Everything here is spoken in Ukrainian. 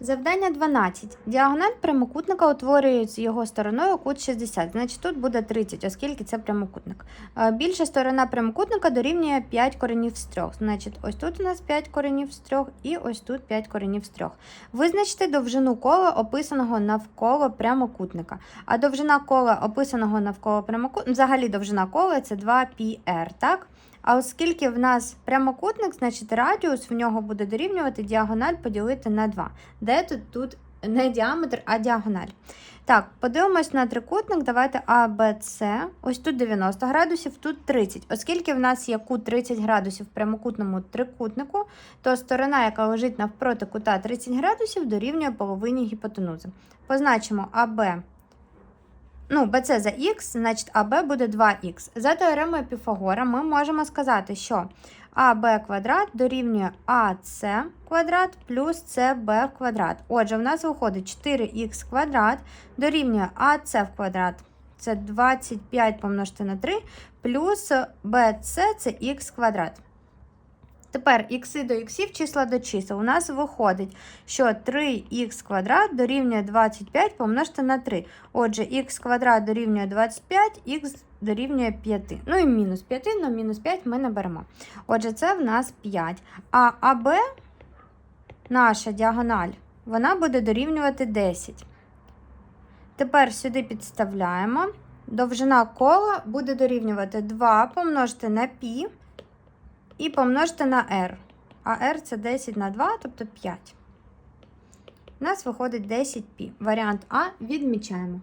Завдання 12. Діагональ прямокутника утворює з його стороною кут 60. Значить, тут буде 30, оскільки це прямокутник. Е, Більша сторона прямокутника дорівнює 5 коренів з 3. Значить, ось тут у нас 5 коренів з 3 і ось тут 5 коренів з 3. Визначте довжину кола, описаного навколо прямокутника. А довжина кола, описаного навколо прямокутника, взагалі довжина кола це 2πr, так? А оскільки в нас прямокутник, значить радіус в нього буде дорівнювати діагональ поділити на 2. Де тут тут не діаметр, а діагональ. Так, подивимось на трикутник. Давайте ABC. Ось тут 90 градусів, тут 30. Оскільки в нас є кут 30 градусів в прямокутному трикутнику, то сторона, яка лежить навпроти кута 30 градусів, дорівнює половині гіпотенузи. Позначимо АБ. Ну, BC за х, значить АБ буде 2х. За теоремою Піфагора ми можемо сказати, що АБ квадрат дорівнює АС квадрат плюс СБ квадрат. Отже, в нас виходить 4х квадрат дорівнює АС в квадрат. Це 25 помножити на 3, плюс BC це х квадрат. Тепер ікси до іксів, числа до чисел. У нас виходить, що 3х квадрат дорівнює 25 помножити на 3. Отже, х квадрат дорівнює 25, х дорівнює 5. Ну і мінус 5, але мінус 5 ми не беремо. Отже, це в нас 5. А АБ, наша діагональ, вона буде дорівнювати 10. Тепер сюди підставляємо. Довжина кола буде дорівнювати 2 помножити на π і помножити на r. А r це 10 на 2, тобто 5. У нас виходить 10π. Варіант А відмічаємо.